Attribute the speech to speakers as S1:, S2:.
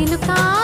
S1: Chilika